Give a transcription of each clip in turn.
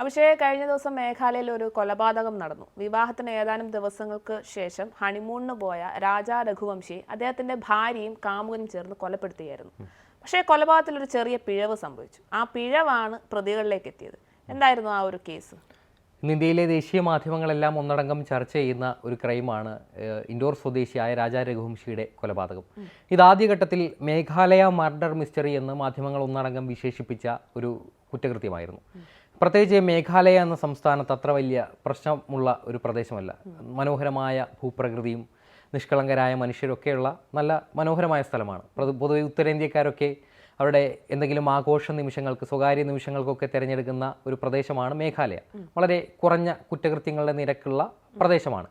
അഭിഷേക് കഴിഞ്ഞ ദിവസം മേഘാലയയിൽ ഒരു കൊലപാതകം നടന്നു. വിവാഹത്തിന് ഏതാനും ദിവസങ്ങൾക്ക് ശേഷം ഹണിമൂണിന് പോയ രാജാ രഘുവംശി അദ്ദേഹത്തിന്റെ ഭാര്യയും കാമുകനും ചേർന്ന് കൊലപ്പെടുത്തുകയായിരുന്നു പക്ഷേ കൊലപാതകത്തിൽ ഒരു ചെറിയ പിഴവ് സംഭവിച്ചു. ആ പിഴവാണ് പ്രതികളിലേക്ക് എത്തിയത്. എന്തായിരുന്നു ആ ഒരു കേസ്? ഇന്ന് ഇന്ത്യയിലെ ദേശീയ മാധ്യമങ്ങളെല്ലാം ഒന്നടങ്കം ചർച്ച ചെയ്യുന്ന ഒരു ക്രൈമാണ് ഇൻഡോർ സ്വദേശിയായ രാജാ രഘുവംശിയുടെ കൊലപാതകം. ഇത് ആദ്യഘട്ടത്തിൽ മേഘാലയ മർഡർ മിസ്റ്ററി എന്ന് മാധ്യമങ്ങൾ ഒന്നടങ്കം വിശേഷിപ്പിച്ച ഒരു കുറ്റകൃത്യമായിരുന്നു. പ്രത്യേകിച്ച് മേഘാലയ എന്ന സംസ്ഥാനത്ത് അത്ര വലിയ പ്രശ്നമുള്ള ഒരു പ്രദേശമല്ല. മനോഹരമായ ഭൂപ്രകൃതിയും നിഷ്കളങ്കരായ മനുഷ്യരൊക്കെയുള്ള നല്ല മനോഹരമായ സ്ഥലമാണ്. പൊതുവെ ഉത്തരേന്ത്യക്കാരൊക്കെ അവരുടെ എന്തെങ്കിലും ആഘോഷ നിമിഷങ്ങൾക്ക് സ്വകാര്യ നിമിഷങ്ങൾക്കൊക്കെ തിരഞ്ഞെടുക്കുന്ന ഒരു പ്രദേശമാണ് മേഘാലയ. വളരെ കുറഞ്ഞ കുറ്റകൃത്യങ്ങളുടെ നിരക്കുള്ള പ്രദേശമാണ്.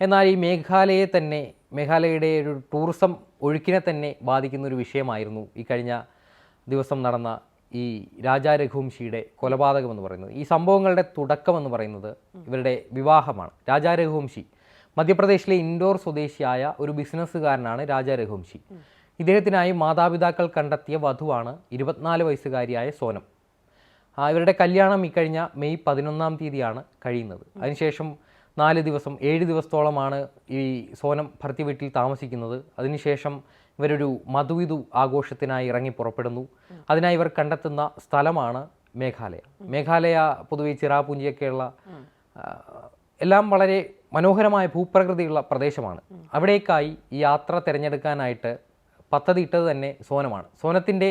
എന്നാൽ ഈ മേഘാലയെ തന്നെ മേഘാലയയുടെ ഒരു ടൂറിസം ഒഴുക്കിനെ തന്നെ ബാധിക്കുന്ന ഒരു വിഷയമായിരുന്നു ഈ കഴിഞ്ഞ ദിവസം നടന്ന ഈ രാജാ രഘുവംശിയുടെ കൊലപാതകം എന്ന് പറയുന്നത് ഈ സംഭവങ്ങളുടെ തുടക്കം എന്ന് പറയുന്നത് ഇവരുടെ വിവാഹമാണ്. രാജാ രഘുവംശി മധ്യപ്രദേശിലെ ഇൻഡോർ സ്വദേശിയായ ഒരു ബിസിനസ്സുകാരനാണ് രാജാ രഘുവംശി ഇദ്ദേഹത്തിനായി മാതാപിതാക്കൾ കണ്ടെത്തിയ വധുവാണ് ഇരുപത്തിനാല് വയസ്സുകാരിയായ സോനം. ഇവരുടെ കല്യാണം ഇക്കഴിഞ്ഞ മെയ് പതിനൊന്നാം തീയതിയാണ് കഴിയുന്നത്. അതിനുശേഷം നാല് ദിവസം ഏഴ് ദിവസത്തോളമാണ് ഈ സോനം ഭർത്തി വീട്ടിൽ താമസിക്കുന്നത്. അതിനുശേഷം ഇവരൊരു മധുവിധു ആഘോഷത്തിനായി ഇറങ്ങി പുറപ്പെടുന്നു. അതിനായി ഇവർ കണ്ടെത്തുന്ന സ്ഥലമാണ് മേഘാലയ. മേഘാലയ പൊതുവെ ചിറാപുഞ്ചിയൊക്കെയുള്ള എല്ലാം വളരെ മനോഹരമായ ഭൂപ്രകൃതിയുള്ള പ്രദേശമാണ്. അവിടേക്കായി ഈ യാത്ര തിരഞ്ഞെടുക്കാനായിട്ട് പദ്ധതി ഇട്ടത് തന്നെ സോനമാണ്. സോനത്തിന്റെ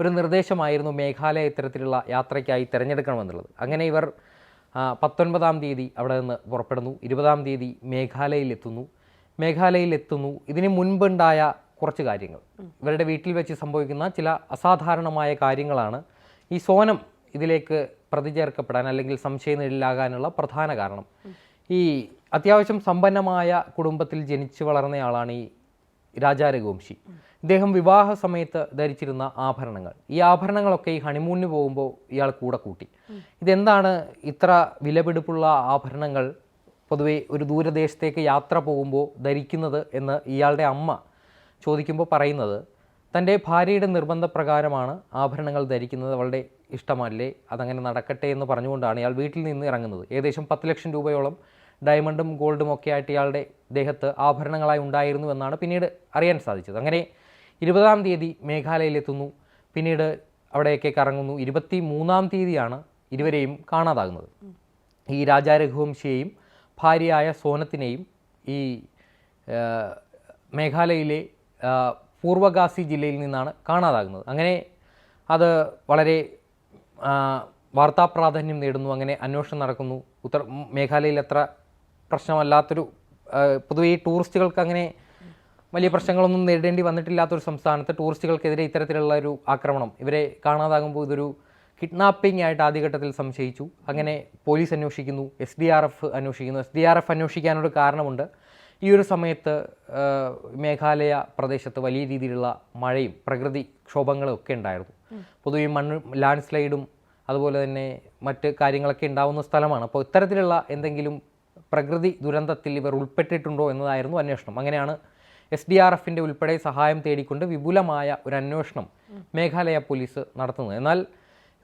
ഒരു നിർദ്ദേശമായിരുന്നു മേഘാലയ ഇത്തരത്തിലുള്ള യാത്രയ്ക്കായി തിരഞ്ഞെടുക്കണമെന്നുള്ളത്. അങ്ങനെ ഇവർ പത്തൊൻപതാം തീയതി അവിടെ നിന്ന് പുറപ്പെടുന്നു. ഇരുപതാം തീയതി മേഘാലയയിലെത്തുന്നു മേഘാലയയിലെത്തുന്നു ഇതിന് മുൻപുണ്ടായ കുറച്ച് കാര്യങ്ങൾ. ഇവരുടെ വീട്ടിൽ വെച്ച് സംഭവിക്കുന്ന ചില അസാധാരണമായ കാര്യങ്ങളാണ് ഈ സോനം ഇതിലേക്ക് പ്രതിചേർക്കപ്പെടാൻ അല്ലെങ്കിൽ സംശയനിഴലാകാനുള്ള പ്രധാന കാരണം. ഈ അത്യാവശ്യം സമ്പന്നമായ കുടുംബത്തിൽ ജനിച്ചു വളർന്നയാളാണ് ഈ രാജാ രഘുവംശി ഇദ്ദേഹം വിവാഹ സമയത്ത് ധരിച്ചിരുന്ന ആഭരണങ്ങൾ. ഈ ആഭരണങ്ങളൊക്കെ ഈ ഹണിമൂണിന് പോകുമ്പോൾ ഇയാൾ കൂടെ കൂട്ടി. ഇതെന്താണ് ഇത്ര വിലപിടിപ്പുള്ള ആഭരണങ്ങൾ പൊതുവെ ഒരു ദൂരദേശത്തേക്ക് യാത്ര പോകുമ്പോൾ ധരിക്കുന്നത് എന്ന് ഇയാളുടെ അമ്മ ചോദിക്കുമ്പോൾ പറയുന്നത് തന്റെ ഭാര്യയുടെ നിർബന്ധപ്രകാരമാണ് ആഭരണങ്ങൾ ധരിക്കുന്നത് അവളുടെ ഇഷ്ടമല്ലേ? അതങ്ങനെ നടക്കട്ടെ എന്ന് പറഞ്ഞുകൊണ്ടാണ് ഇയാൾ വീട്ടിൽ നിന്ന് ഇറങ്ങുന്നത്. ഏകദേശം പത്ത് ലക്ഷം രൂപയോളം ഡയമണ്ടും ഗോൾഡും ഒക്കെ ആയിട്ട് ഇയാളുടെ ദേഹത്ത് ആഭരണങ്ങളായി ഉണ്ടായിരുന്നു എന്നാണ് പിന്നീട് അറിയാൻ സാധിച്ചത്. അങ്ങനെ ഇരുപതാം തീയതി മേഘാലയയിലെത്തുന്നു പിന്നീട് അവിടെയൊക്കെ കറങ്ങുന്നു. ഇരുപത്തി മൂന്നാം തീയതിയാണ് ഇരുവരെയും കാണാതാകുന്നത്. ഈ രാജാ രഘുവംശിയെയും ഭാര്യയായ സോനത്തിനെയും ഈ മേഘാലയയിലെ പൂർവഗാസി ജില്ലയിൽ നിന്നാണ് കാണാതാകുന്നത്. അങ്ങനെ അത് വളരെ വാർത്താ പ്രാധാന്യം നേടുന്നു അങ്ങനെ അന്വേഷണം നടക്കുന്നു. ഉത്തർ മേഘാലയയിൽ അത്ര പ്രശ്നമല്ലാത്തൊരു പൊതുവേ ടൂറിസ്റ്റുകൾക്ക് അങ്ങനെ വലിയ പ്രശ്നങ്ങളൊന്നും നേരിടേണ്ടി വന്നിട്ടില്ലാത്തൊരു സംസ്ഥാനത്ത് ടൂറിസ്റ്റുകൾക്കെതിരെ ഇത്തരത്തിലുള്ള ഒരു ആക്രമണം. ഇവരെ കാണാതാകുമ്പോൾ ഇതൊരു കിഡ്നാപ്പിംഗ് ആയിട്ട് ആദ്യഘട്ടത്തിൽ സംശയിച്ചു. അങ്ങനെ പോലീസ് അന്വേഷിക്കുന്നു എസ് ഡി ആർ എഫ് അന്വേഷിക്കുന്നു. എസ് ഡി ആർ എഫ് അന്വേഷിക്കാനൊരു കാരണമുണ്ട്. ഈ ഒരു സമയത്ത് മേഘാലയ പ്രദേശത്ത് വലിയ രീതിയിലുള്ള മഴയും പ്രകൃതി ക്ഷോഭങ്ങളും ഒക്കെ ഉണ്ടായിരുന്നു. പൊതുവെ മണ്ണ് ലാൻഡ് സ്ലൈഡും അതുപോലെ തന്നെ മറ്റ് കാര്യങ്ങളൊക്കെ ഉണ്ടാവുന്ന സ്ഥലമാണ്. അപ്പോൾ ഇത്തരത്തിലുള്ള എന്തെങ്കിലും പ്രകൃതി ദുരന്തത്തിൽ ഇവർ ഉൾപ്പെട്ടിട്ടുണ്ടോ എന്നതായിരുന്നു അന്വേഷണം. അങ്ങനെയാണ് എസ് ഡി ആർ എഫിന്റെ ഉൾപ്പെടെ സഹായം തേടിക്കൊണ്ട് വിപുലമായ ഒരു അന്വേഷണം മേഘാലയ പോലീസ് നടത്തുന്നത്. എന്നാൽ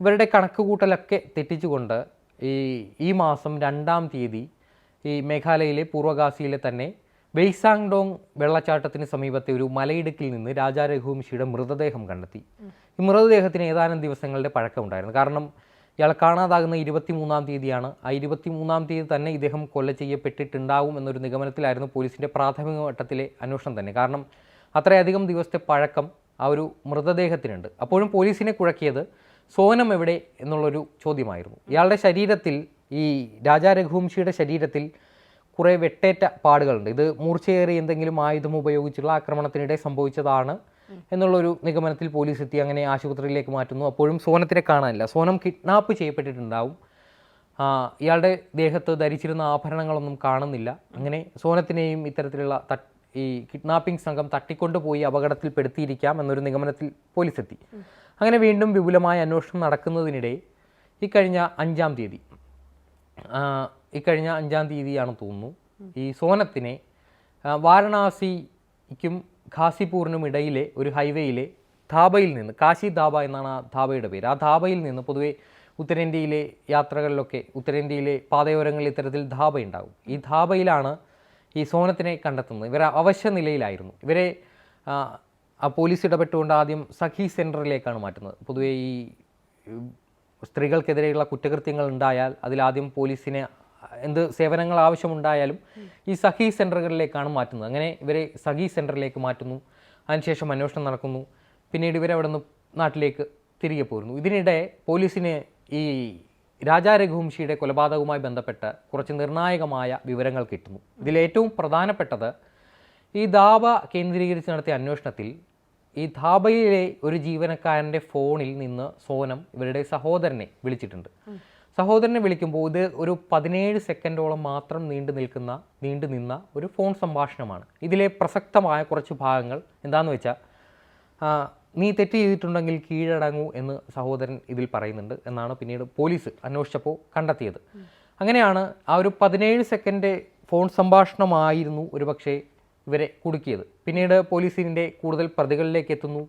ഇവരുടെ കണക്കുകൂട്ടലൊക്കെ തെറ്റിച്ചുകൊണ്ട് ഈ ഈ മാസം രണ്ടാം തീയതി ഈ മേഘാലയയിലെ പൂർവകാശിയിലെ തന്നെ വെയ്സാങ്ഡോങ് വെള്ളച്ചാട്ടത്തിന് സമീപത്തെ ഒരു മലയിടുക്കിൽ നിന്ന് രാജാ രഘുവംശിയുടെ മൃതദേഹം കണ്ടെത്തി. ഈ മൃതദേഹത്തിന് ഏതാനും ദിവസങ്ങളുടെ പഴക്കമുണ്ടായിരുന്നു കാരണം ഇയാൾ കാണാതാകുന്ന ഇരുപത്തിമൂന്നാം തീയതിയാണ്. ആ ഇരുപത്തിമൂന്നാം തീയതി തന്നെ ഇദ്ദേഹം കൊല്ല ചെയ്യപ്പെട്ടിട്ടുണ്ടാവും എന്നൊരു നിഗമനത്തിലായിരുന്നു പോലീസിന്റെ പ്രാഥമിക വട്ടത്തിലെ അന്വേഷണം തന്നെ. കാരണം അത്രയധികം ദിവസത്തെ പഴക്കം ആ ഒരു മൃതദേഹത്തിനുണ്ട്. അപ്പോഴും പോലീസിനെ കുഴക്കിയത് സോനം എവിടെ എന്നുള്ളൊരു ചോദ്യമായിരുന്നു. ഇയാളുടെ ശരീരത്തിൽ ഈ രാജാ രഘുവംശിയുടെ ശരീരത്തിൽ കുറേ വെട്ടേറ്റ പാടുകളുണ്ട്. ഇത് മൂർച്ചയേറി എന്തെങ്കിലും ആയുധം ഉപയോഗിച്ചുള്ള ആക്രമണത്തിനിടെ സംഭവിച്ചതാണ് എന്നുള്ളൊരു നിഗമനത്തിൽ പോലീസ് എത്തി അങ്ങനെ ആശുപത്രിയിലേക്ക് മാറ്റുന്നു. അപ്പോഴും സോനത്തിനെ കാണാനില്ല. സോനം കിഡ്നാപ്പ് ചെയ്യപ്പെട്ടിട്ടുണ്ടാവും. ഇയാളുടെ ദേഹത്ത് ധരിച്ചിരുന്ന ആഭരണങ്ങളൊന്നും കാണുന്നില്ല. അങ്ങനെ സോനത്തിനെയും ഇത്തരത്തിലുള്ള ഈ കിഡ്നാപ്പിംഗ് സംഘം തട്ടിക്കൊണ്ടുപോയി അപകടത്തിൽപ്പെടുത്തിയിരിക്കാം എന്നൊരു നിഗമനത്തിൽ പോലീസ് എത്തി അങ്ങനെ വീണ്ടും വിപുലമായ അന്വേഷണം നടക്കുന്നതിനിടെ ഇക്കഴിഞ്ഞ അഞ്ചാം തീയതി ഇക്കഴിഞ്ഞ അഞ്ചാം തീയതിയാണ് തോന്നുന്നു. ഈ സോനത്തിനെ വാരണാസിക്കും ഖാസിപൂറിനും ഇടയിലെ ഒരു ഹൈവേയിലെ ധാബയിൽ നിന്ന് കാശി ധാബ എന്നാണ് ആ ധാബയുടെ പേര്. ആ ധാബയിൽ നിന്ന് പൊതുവെ ഉത്തരേന്ത്യയിലെ യാത്രകളിലൊക്കെ ഉത്തരേന്ത്യയിലെ പാതയോരങ്ങളിൽ ഇത്തരത്തിൽ ധാബയുണ്ടാകും ഈ ധാബയിലാണ് ഈ സോനത്തിനെ കണ്ടെത്തുന്നത്. ഇവർ അവശ്യ നിലയിലായിരുന്നു. ഇവരെ ആ, പോലീസ് ഇടപെട്ടുകൊണ്ട് ആദ്യം സഖി സെന്ററിലേക്കാണ് മാറ്റുന്നത്. പൊതുവേ ഈ സ്ത്രീകൾക്കെതിരെയുള്ള കുറ്റകൃത്യങ്ങൾ ഉണ്ടായാൽ അതിലാദ്യം പോലീസിനെ എന്ത് സേവനങ്ങൾ ആവശ്യമുണ്ടായാലും ഈ സഖി സെന്ററുകളിലേക്കാണ് മാറ്റുന്നത്. അങ്ങനെ ഇവരെ സഖി സെന്ററിലേക്ക് മാറ്റുന്നു. അതിനുശേഷം അന്വേഷണം നടക്കുന്നു. പിന്നീട് ഇവരെ അവിടെ നിന്ന് നാട്ടിലേക്ക് തിരികെ പോരുന്നു. ഇതിനിടെ പോലീസിന് ഈ രാജാ രഘുവംശിയുടെ കൊലപാതകവുമായി ബന്ധപ്പെട്ട് കുറച്ച് നിർണായകമായ വിവരങ്ങൾ കിട്ടുന്നു. ഇതിലേറ്റവും പ്രധാനപ്പെട്ടത് ഈ ധാബ കേന്ദ്രീകരിച്ച് നടത്തിയ അന്വേഷണത്തിൽ ഈ ധാബയിലെ ഒരു ജീവനക്കാരന്റെ ഫോണിൽ നിന്ന് സോനം ഇവരുടെ സഹോദരനെ വിളിച്ചിട്ടുണ്ട്. സഹോദരനെ വിളിക്കുമ്പോൾ ഇത് ഒരു പതിനേഴ് സെക്കൻഡോളം മാത്രം നീണ്ടു നിൽക്കുന്ന നീണ്ടു നിന്ന ഒരു ഫോൺ സംഭാഷണമാണ്. ഇതിലെ പ്രസക്തമായ കുറച്ച് ഭാഗങ്ങൾ എന്താണെന്ന് വെച്ചാൽ നീ തെറ്റ് ചെയ്തിട്ടുണ്ടെങ്കിൽ കീഴടങ്ങൂ എന്ന് സഹോദരൻ ഇതിൽ പറയുന്നുണ്ട് എന്നാണ് പിന്നീട് പോലീസ് അന്വേഷിച്ചപ്പോൾ കണ്ടെത്തിയത്. അങ്ങനെയാണ് ആ ഒരു പതിനേഴ് സെക്കൻഡ് ഫോൺ സംഭാഷണമായിരുന്നു ഒരുപക്ഷെ ഇവരെ കുടുക്കിയത്. പിന്നീട് പോലീസിന്റെ കൂടുതൽ പ്രതികളിലേക്ക് എത്തുന്നു.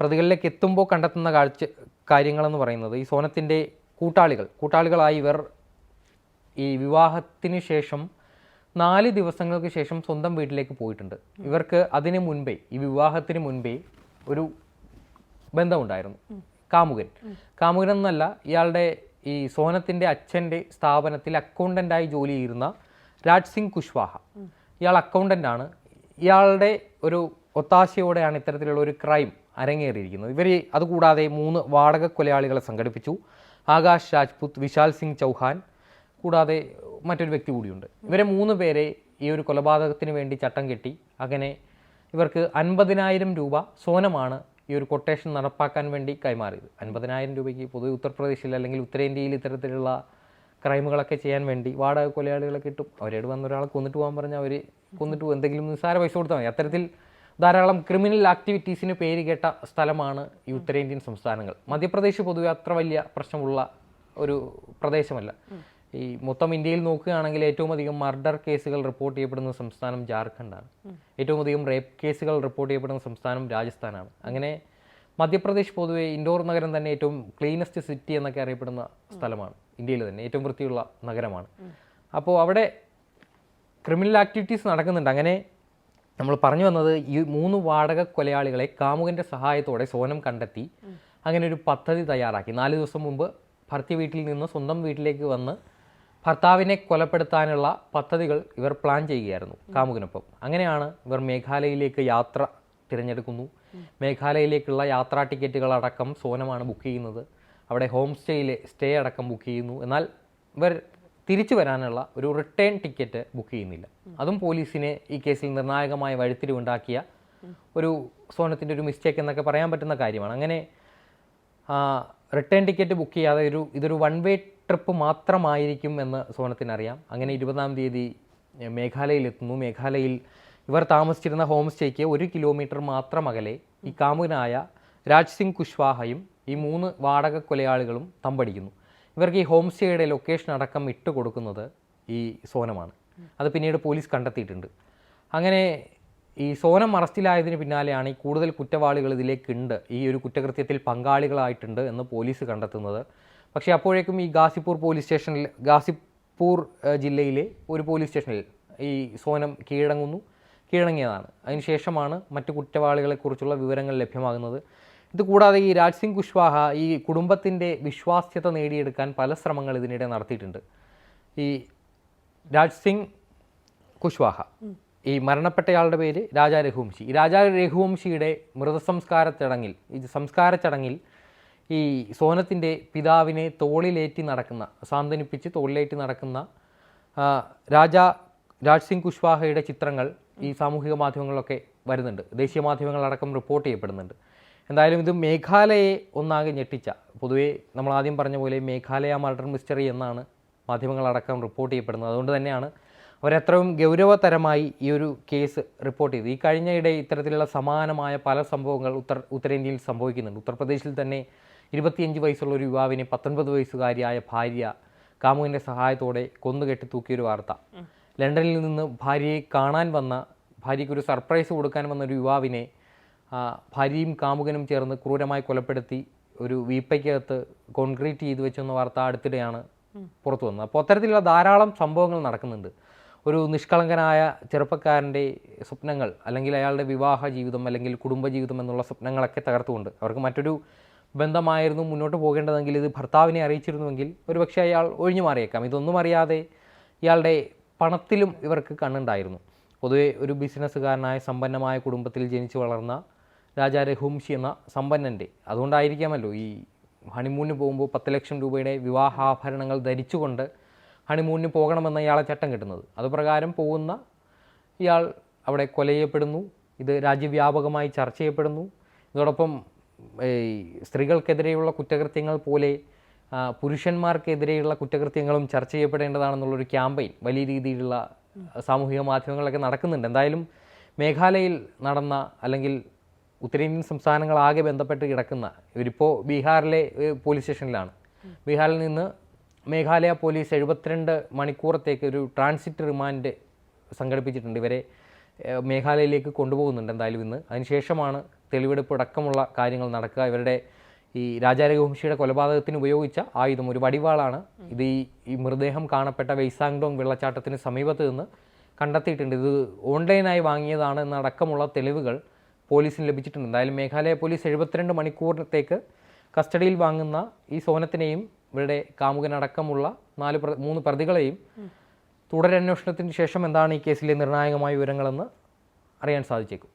പ്രതികളിലേക്ക് എത്തുമ്പോൾ കണ്ടെത്തുന്ന കാഴ്ച കാര്യങ്ങളെന്ന് പറയുന്നത് ഈ സോനത്തിന്റെ കൂട്ടാളികൾ. കൂട്ടാളികളായി ഇവർ ഈ വിവാഹത്തിന് ശേഷം നാല് ദിവസങ്ങൾക്ക് ശേഷം സ്വന്തം വീട്ടിലേക്ക് പോയിട്ടുണ്ട്. ഇവർക്ക് അതിന് മുൻപേ ഈ വിവാഹത്തിന് മുൻപേ ഒരു ബന്ധമുണ്ടായിരുന്നു. കാമുകൻ. കാമുകൻ എന്നല്ല ഇയാളുടെ ഈ സോനത്തിന്റെ അച്ഛന്റെ സ്ഥാപനത്തിൽ അക്കൗണ്ടന്റായി ജോലി ചെയ്യുന്ന രാജ് സിംഗ് കുശ്വാഹ. ഇയാൾ അക്കൗണ്ടന്റ് ആണ്. ഇയാളുടെ ഒരു ഒത്താശയോടെയാണ് ഇത്തരത്തിലുള്ള ഒരു ക്രൈം അരങ്ങേറിയിരിക്കുന്നത്. ഇവർ അതുകൂടാതെ മൂന്ന് വാടക കൊലയാളികളെ സംഘടിപ്പിച്ചു. ആകാശ് രാജ്പുത് വിശാൽ സിംഗ് ചൗഹാൻ കൂടാതെ മറ്റൊരു വ്യക്തി കൂടിയുണ്ട്. ഇവരെ മൂന്ന് പേരെ ഈ ഒരു കൊലപാതകത്തിന് വേണ്ടി ചട്ടം കെട്ടി അങ്ങനെ ഇവർക്ക് അൻപതിനായിരം രൂപ സോനമാണ് ഈ ഒരു കൊട്ടേഷൻ നടപ്പാക്കാൻ വേണ്ടി കൈമാറിയത്. അൻപതിനായിരം രൂപയ്ക്ക് പൊതുവെ ഉത്തർപ്രദേശിൽ അല്ലെങ്കിൽ ഉത്തരേന്ത്യയിൽ ഇത്തരത്തിലുള്ള ക്രൈമുകളൊക്കെ ചെയ്യാൻ വേണ്ടി വാടക കൊലയാളികളെ കിട്ടും അവരോട് വന്ന ഒരാളെ കൊന്നിട്ട് പോകാൻ പറഞ്ഞാൽ അവർ കൊന്നിട്ട് പോകും എന്തെങ്കിലും നിസ്സാര പൈസ കൊടുത്താൽ മതി. അത്തരത്തിൽ ധാരാളം ക്രിമിനൽ ആക്ടിവിറ്റീസിന് പേര് കേട്ട സ്ഥലമാണ് ഈ ഉത്തരേന്ത്യൻ സംസ്ഥാനങ്ങൾ. മധ്യപ്രദേശ് പൊതുവെ അത്ര വലിയ പ്രശ്നമുള്ള ഒരു പ്രദേശമല്ല. ഈ മൊത്തം ഇന്ത്യയിൽ നോക്കുകയാണെങ്കിൽ ഏറ്റവും അധികം മർഡർ കേസുകൾ റിപ്പോർട്ട് ചെയ്യപ്പെടുന്ന സംസ്ഥാനം ജാർഖണ്ഡ് ആണ് ഏറ്റവും അധികം റേപ്പ് കേസുകൾ റിപ്പോർട്ട് ചെയ്യപ്പെടുന്ന സംസ്ഥാനം രാജസ്ഥാനാണ്. അങ്ങനെ മധ്യപ്രദേശ് പൊതുവെ ഇൻഡോർ നഗരം തന്നെ ഏറ്റവും ക്ലീനസ്റ്റ് സിറ്റി എന്നൊക്കെ അറിയപ്പെടുന്ന സ്ഥലമാണ്. ഇന്ത്യയിൽ തന്നെ ഏറ്റവും വൃത്തിയുള്ള നഗരമാണ്. അപ്പോൾ അവിടെ ക്രിമിനൽ ആക്ടിവിറ്റീസ് നടക്കുന്നുണ്ട്. അങ്ങനെ നമ്മൾ പറഞ്ഞു വന്നത് ഈ മൂന്ന് വാടക കൊലയാളികളെ കാമുകന്റെ സഹായത്തോടെ സോനം കണ്ടെത്തി അങ്ങനെ ഒരു പദ്ധതി തയ്യാറാക്കി. നാല് ദിവസം മുമ്പ് ഭർത്തി വീട്ടിൽ നിന്ന് സ്വന്തം വീട്ടിലേക്ക് വന്ന് ഭർത്താവിനെ കൊലപ്പെടുത്താനുള്ള പദ്ധതികൾ ഇവർ പ്ലാൻ ചെയ്യുകയായിരുന്നു കാമുകനൊപ്പം. അങ്ങനെയാണ് ഇവർ മേഘാലയയിലേക്ക് യാത്ര തിരഞ്ഞെടുക്കുന്നു. മേഘാലയയിലേക്കുള്ള യാത്രാ ടിക്കറ്റുകൾ അടക്കം സോനമാണ് ബുക്ക് ചെയ്യുന്നത്. അവിടെ ഹോം സ്റ്റേയിലെ സ്റ്റേ അടക്കം ബുക്ക് ചെയ്യുന്നു. എന്നാൽ ഇവർ തിരിച്ചു വരാനുള്ള ഒരു റിട്ടേൺ ടിക്കറ്റ് ബുക്ക് ചെയ്യുന്നില്ല. അതും പോലീസിനെ ഈ കേസിൽ നിർണായകമായ വഴിത്തിരിവുണ്ടാക്കിയ ഒരു സോനത്തിന്റെ ഒരു മിസ്റ്റേക്ക് എന്നൊക്കെ പറയാൻ പറ്റുന്ന കാര്യമാണ്. അങ്ങനെ റിട്ടേൺ ടിക്കറ്റ് ബുക്ക് ചെയ്യാതെ ഒരു ഇതൊരു വൺ വേ ട്രിപ്പ് മാത്രമായിരിക്കും എന്ന് സോനത്തിനറിയാം. അങ്ങനെ ഇരുപതാം തീയതി മേഘാലയയിൽ എത്തുന്നു. മേഘാലയയിൽ ഇവർ താമസിച്ചിരുന്ന ഹോം സ്റ്റേക്ക് ഒരു കിലോമീറ്റർ മാത്രം അകലെ ഈ കാമുകനായ രാജ് സിംഗ് കുശ്വാഹയും ഈ മൂന്ന് വാടക കൊലയാളികളും തമ്പടിക്കുന്നു. ഇവർക്ക് ഈ ഹോം സ്റ്റേയുടെ ലൊക്കേഷൻ അടക്കം ഇട്ട് കൊടുക്കുന്നത് ഈ സോനമാണ്. അത് പിന്നീട് പോലീസ് കണ്ടെത്തിയിട്ടുണ്ട്. അങ്ങനെ ഈ സോനം അറസ്റ്റിലായതിന് പിന്നാലെയാണ് ഈ കൂടുതൽ കുറ്റവാളികൾ ഇതിലേക്കുണ്ട്. ഈ ഒരു കുറ്റകൃത്യത്തിൽ പങ്കാളികളായിട്ടുണ്ട് എന്ന് പോലീസ് കണ്ടെത്തുന്നത്. പക്ഷേ അപ്പോഴേക്കും ഈ ഗാസിപ്പൂർ പോലീസ് സ്റ്റേഷനിൽ ഗാസിപ്പൂർ ജില്ലയിലെ ഒരു പോലീസ് സ്റ്റേഷനിൽ ഈ സോനം കീഴടങ്ങുന്നു. കീഴടങ്ങിയതാണ്. അതിനുശേഷമാണ് മറ്റു കുറ്റവാളികളെക്കുറിച്ചുള്ള വിവരങ്ങൾ ലഭ്യമാകുന്നത്. ഇത് കൂടാതെ ഈ രാജ് സിംഗ് കുശ്വാഹ ഈ കുടുംബത്തിന്റെ വിശ്വാസ്യത നേടിയെടുക്കാൻ പല ശ്രമങ്ങൾ ഇതിനിടെ നടത്തിയിട്ടുണ്ട്. ഈ രാജ് സിംഗ് കുശ്വാഹ ഈ മരണപ്പെട്ടയാളുടെ പേര് രാജാ രഘുവംശി. ഈ രാജാ രഘുവംശിയുടെ മൃതസംസ്കാര ചടങ്ങിൽ ഈ സംസ്കാര ചടങ്ങിൽ ഈ സോനത്തിന്റെ പിതാവിനെ തോളിലേറ്റി നടക്കുന്ന സാന്ത്വനിപ്പിച്ച് തോളിലേറ്റി നടക്കുന്ന രാജാ രാജ് സിംഗ് കുശ്വാഹയുടെ ചിത്രങ്ങൾ ഈ സാമൂഹിക മാധ്യമങ്ങളിലൊക്കെ വരുന്നുണ്ട്. ദേശീയ മാധ്യമങ്ങളടക്കം റിപ്പോർട്ട് ചെയ്യപ്പെടുന്നുണ്ട്. എന്തായാലും ഇത് മേഘാലയെ ഒന്നാകെ ഞെട്ടിച്ച. പൊതുവേ നമ്മൾ ആദ്യം പറഞ്ഞ പോലെ മേഘാലയ മർഡർ മിസ്റ്ററി എന്നാണ് മാധ്യമങ്ങളടക്കം റിപ്പോർട്ട് ചെയ്യപ്പെടുന്നത്. അതുകൊണ്ട് തന്നെയാണ് അവരത്രയും ഗൗരവതരമായി ഈ ഒരു കേസ് റിപ്പോർട്ട് ചെയ്തു ഈ കഴിഞ്ഞയിടെ ഇത്തരത്തിലുള്ള സമാനമായ പല സംഭവങ്ങൾ ഉത്തർ ഉത്തരേന്ത്യയിൽ സംഭവിക്കുന്നുണ്ട്. ഉത്തർപ്രദേശിൽ തന്നെ ഇരുപത്തിയഞ്ച് വയസ്സുള്ള ഒരു യുവാവിനെ പത്തൊൻപത് വയസ്സുകാരിയായ ഭാര്യ കാമുവിന്റെ സഹായത്തോടെ കൊന്നുകെട്ടി തൂക്കിയൊരു വാർത്ത. ലണ്ടനിൽ നിന്ന് ഭാര്യയെ കാണാൻ വന്ന ഭാര്യയ്ക്ക് ഒരു സർപ്രൈസ് കൊടുക്കാൻ വന്ന ഒരു യുവാവിനെ ഭാര്യയും കാമുകനും ചേർന്ന് ക്രൂരമായി കൊലപ്പെടുത്തി ഒരു വീപ്പയ്ക്കകത്ത് കോൺക്രീറ്റ് ചെയ്ത് വെച്ചെന്ന വാർത്ത അടുത്തിടെയാണ് പുറത്തു വന്നത്. അപ്പോൾ അത്തരത്തിലുള്ള ധാരാളം സംഭവങ്ങൾ നടക്കുന്നുണ്ട്. ഒരു നിഷ്കളങ്കനായ ചെറുപ്പക്കാരന്റെ സ്വപ്നങ്ങൾ അല്ലെങ്കിൽ അയാളുടെ വിവാഹ ജീവിതം അല്ലെങ്കിൽ കുടുംബജീവിതം എന്നുള്ള സ്വപ്നങ്ങളൊക്കെ തകർത്തുകൊണ്ട് അവർക്ക് മറ്റൊരു ബന്ധമായിരുന്നു മുന്നോട്ട് പോകേണ്ടതെങ്കിൽ ഇത് ഭർത്താവിനെ അറിയിച്ചിരുന്നുവെങ്കിൽ ഒരുപക്ഷെ അയാൾ ഒഴിഞ്ഞു മാറിയേക്കാം. ഇതൊന്നും അറിയാതെ ഇയാളുടെ പണത്തിലും ഇവർക്ക് കണ്ണുണ്ടായിരുന്നു. പൊതുവെ ഒരു ബിസിനസ്സുകാരനായ സമ്പന്നമായ കുടുംബത്തിൽ ജനിച്ചു വളർന്ന രാജാ രഘുവംശി എന്ന സമ്പന്നന്റെ. അതുകൊണ്ടായിരിക്കാമല്ലോ ഈ ഹണിമൂണിന് പോകുമ്പോൾ പത്ത് ലക്ഷം രൂപയുടെ വിവാഹാഭരണങ്ങൾ ധരിച്ചുകൊണ്ട് ഹണിമൂണിന് പോകണമെന്ന ഇയാളെ ചട്ടം കിട്ടുന്നത്. അതുപ്രകാരം പോകുന്ന ഇയാൾ അവിടെ കൊല ചെയ്യപ്പെടുന്നു ഇത് രാജ്യവ്യാപകമായി ചർച്ച ചെയ്യപ്പെടുന്നു. ഇതോടൊപ്പം ഈ സ്ത്രീകൾക്കെതിരെയുള്ള കുറ്റകൃത്യങ്ങൾ പോലെ പുരുഷന്മാർക്കെതിരെയുള്ള കുറ്റകൃത്യങ്ങളും ചർച്ച ചെയ്യപ്പെടേണ്ടതാണെന്നുള്ളൊരു ക്യാമ്പയിൻ വലിയ രീതിയിലുള്ള സാമൂഹിക മാധ്യമങ്ങളൊക്കെ നടക്കുന്നുണ്ട്. എന്തായാലും മേഘാലയയിൽ നടന്ന അല്ലെങ്കിൽ ഉത്തരേന്ത്യൻ സംസ്ഥാനങ്ങളാകെ ബന്ധപ്പെട്ട് കിടക്കുന്ന ഇവരിപ്പോൾ ബീഹാറിലെ പോലീസ് സ്റ്റേഷനിലാണ്. ബീഹാറിൽ നിന്ന് മേഘാലയ പോലീസ് എഴുപത്തിരണ്ട് മണിക്കൂറത്തേക്ക് ഒരു ട്രാൻസിറ്റ് റിമാൻഡ് സംഘടിപ്പിച്ചിട്ടുണ്ട്. ഇവരെ മേഘാലയയിലേക്ക് കൊണ്ടുപോകുന്നുണ്ട് എന്തായാലും ഇന്ന്. അതിനുശേഷമാണ് തെളിവെടുപ്പ് അടക്കമുള്ള കാര്യങ്ങൾ നടക്കുക. ഇവരുടെ ഈ രാജാരഘുവംശിയുടെ കൊലപാതകത്തിന് ഉപയോഗിച്ച ആയുധം ഒരു വടിവാളാണ്. ഇത് ഈ ഈ മൃതദേഹം കാണപ്പെട്ട വെയ്സാങ്ഡോങ് വെള്ളച്ചാട്ടത്തിന് സമീപത്ത് നിന്ന് കണ്ടെത്തിയിട്ടുണ്ട്. ഇത് ഓൺലൈനായി വാങ്ങിയതാണ് എന്നടക്കമുള്ള തെളിവുകൾ പോലീസിന് ലഭിച്ചിട്ടുണ്ട്. എന്തായാലും മേഘാലയ പോലീസ് എഴുപത്തിരണ്ട് മണിക്കൂറിനത്തേക്ക് കസ്റ്റഡിയിൽ വാങ്ങുന്ന ഈ സോനത്തിനെയും ഇവരുടെ കാമുകനടക്കമുള്ള നാല് മൂന്ന് പ്രതികളെയും തുടരന്വേഷണത്തിന് ശേഷം എന്താണ് ഈ കേസിലെ നിർണായകമായ വിവരങ്ങളെന്ന് അറിയാൻ സാധിച്ചേക്കും.